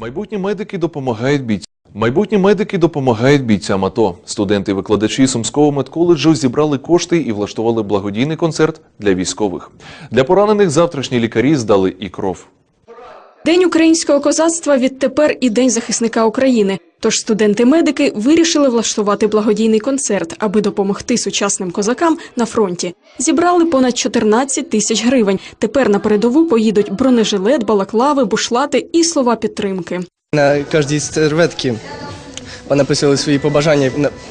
Майбутні медики допомагають бійцям. Майбутні медики допомагають бійцям АТО. Студенти і викладачі Сумського медколеджу зібрали кошти і влаштували благодійний концерт для військових. Для поранених завтрашні лікарі здали і кров. День українського козацтва відтепер і День захисника України. Тож студенти-медики вирішили влаштувати благодійний концерт, аби допомогти сучасним козакам на фронті. Зібрали понад 14 тисяч гривень. Тепер на передову поїдуть бронежилет, балаклави, бушлати і слова підтримки. На кожній серветці понаписали свої побажання,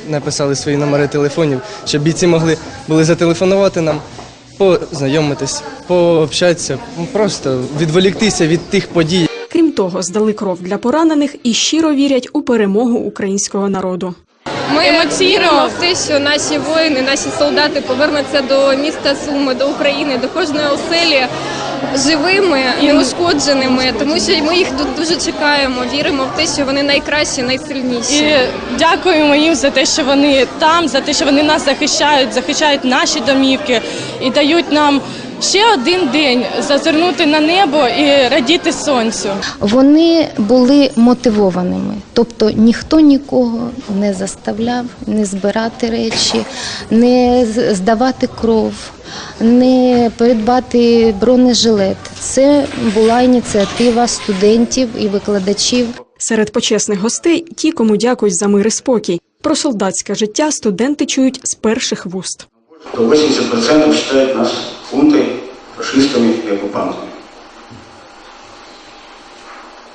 написали свої номери телефонів, щоб бійці могли були зателефонувати нам, познайомитись, пообщатися, просто відволіктися від тих подій, того, здали кров для поранених і щиро вірять у перемогу українського народу. Ми віримо в те, що наші воїни, наші солдати повернуться до міста Суми, до України, до кожної оселі живими, неушкодженими, тому що ми їх тут дуже чекаємо. Віримо в те, що вони найкращі, найсильніші. І дякуємо їм за те, що вони там, за те, що вони нас захищають, захищають наші домівки і дають нам ще один день зазирнути на небо і радіти сонцю. Вони були мотивованими, тобто ніхто нікого не заставляв не збирати речі, не здавати кров, не придбати бронежилет. Це була ініціатива студентів і викладачів. Серед почесних гостей ті, кому дякують за мир і спокій. Про солдатське життя студенти чують з перших вуст. то 80% считают нас хунтой, фашистами и оккупантами.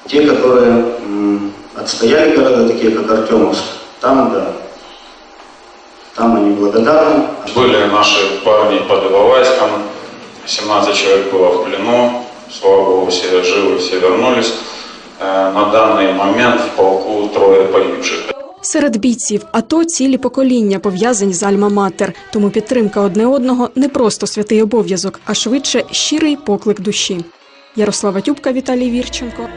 Те, которые отстояли города, такие как Артемовск, там, да, там они благодарны, Были наши парни под Иловайском, 17 человек было в плену, слава богу, все живы, все вернулись. Э, На данный момент в полку трое погибших. Серед бійців АТО цілі покоління пов'язані з Альма-Матер, тому підтримка одне одного не просто святий обов'язок, а швидше щирий поклик душі. Ярослава Тюбка, Віталій Вірченко.